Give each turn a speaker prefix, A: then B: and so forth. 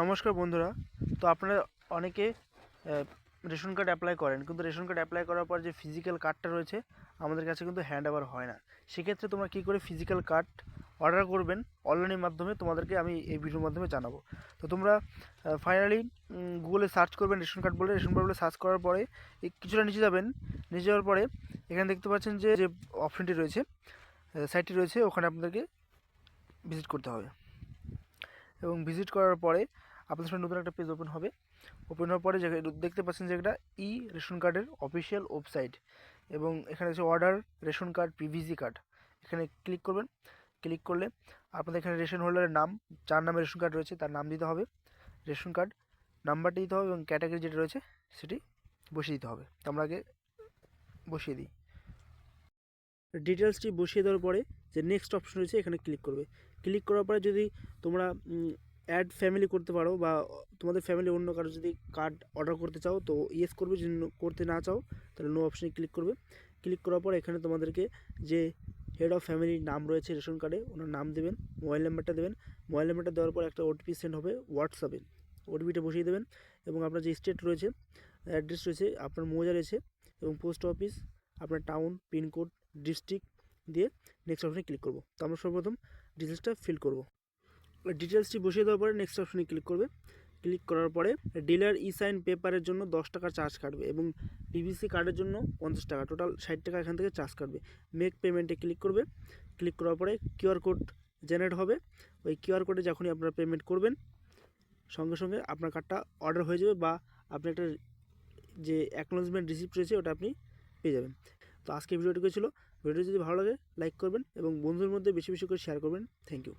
A: নমস্কার বন্ধুরা। তো আপনারা অনেকে রেশন কার্ড অ্যাপ্লাই করেন, কিন্তু রেশন কার্ড অ্যাপ্লাই করার পর যে ফিজিক্যাল কার্ডটা রয়েছে, আমাদের কাছে কিন্তু হ্যান্ড ওভার হয় না। সেক্ষেত্রে তোমরা কী করে ফিজিক্যাল কার্ড অর্ডার করবেন অনলাইনের মাধ্যমে তোমাদেরকে আমি এই ভিডিওর মাধ্যমে জানাব। তো তোমরা ফাইনালি গুগলে সার্চ করবেন রেশন কার্ড বলে। রেশন কার্ড বলে সার্চ করার পরে কিছুটা নিচে যাবেন। নিচে যাওয়ার পরে এখানে দেখতে পাচ্ছেন যে যে অপশনটি রয়েছে সাইটটি রয়েছে, ওখানে আপনাদেরকে ভিজিট করতে হবে। এবং ভিজিট করার পরে আপনাদের সামনে নতুন একটা পেজ ওপেন হবে। ওপেন হওয়ার পরে দেখতে পাচ্ছেন যে এটা ই রেশন কার্ডের অফিসিয়াল ওয়েবসাইট এবং এখানে আছে order ration card PVC card এখানে ক্লিক করবেন। ক্লিক করলে আপনাদের এখানে রেশন হোল্ডারের নাম যার নামে রেশন কার্ড রয়েছে, তার নাম দিতে হবে। রেশন কার্ড নাম্বারটি দিতে হবে এবং ক্যাটাগরি যেটা রয়েছে, সেটি বসিয়ে দিতে হবে। তো আমরা আগে বসিয়ে দিই। ডিটেলসটি বসিয়ে দেওয়ার পরে যে নেক্সট অপশন রয়েছে, এখানে ক্লিক করবে। ক্লিক করার পরে যদি তোমরা অ্যাড ফ্যামিলি করতে পারো বা তোমাদের ফ্যামিলি অন্য কারও যদি কার্ড অর্ডার করতে চাও, তো ইয়েস করবে, যদি করতে না চাও, তাহলে নো অপশনে ক্লিক করবে। ক্লিক করার পর এখানে তোমাদেরকে যে হেড অফ ফ্যামিলির নাম রয়েছে রেশন কার্ডে ওনার নাম দেবেন মোবাইল নাম্বারটা দেবেন। মোবাইল নাম্বারটা দেওয়ার পর একটা ওটিপি সেন্ড হবে হোয়াটসঅ্যাপে ওটিপিটা বসিয়ে দেবেন এবং আপনার যে স্টেট রয়েছে অ্যাড্রেস রয়েছে, আপনার মৌজা রয়েছে এবং পোস্ট অফিস আপনার টাউন পিনকোড ডিস্ট্রিক্ট দিয়ে নেক্সট অপশনে ক্লিক করব। তো আমরা সর্বপ্রথম ডিটেলসটা ফিল করব। ডিটেলসটি বসিয়ে দেওয়ার পরে নেক্সট অপশনে ক্লিক করবে। ক্লিক করার পরে ডিলার ই সাইন পেপারের জন্য দশ টাকা চার্জ কাটবে এবং পিভিসি কার্ডের জন্য পঞ্চাশ টাকা। টোটাল ষাট টাকা এখান থেকে চার্জ কাটবে। মেক পেমেন্টে ক্লিক করবে। ক্লিক করার পরে কিউআর কোড জেনারেট হবে। ওই কিউআর কোডে যখনই আপনারা পেমেন্ট করবেন, সঙ্গে সঙ্গে আপনার কার্ডটা অর্ডার হয়ে যাবে বা আপনি একটা যে অ্যাকনোলজমেন্ট রিসিপ্ট রয়েছে ওটা আপনি পেয়ে যাবেন। তো আজকে ভিডিওটুকু ছিল। ভিডিও যদি ভালো লাগে লাইক করবেন এবং বন্ধুদের মধ্যে বেশি বেশি করে শেয়ার করবেন। Thank you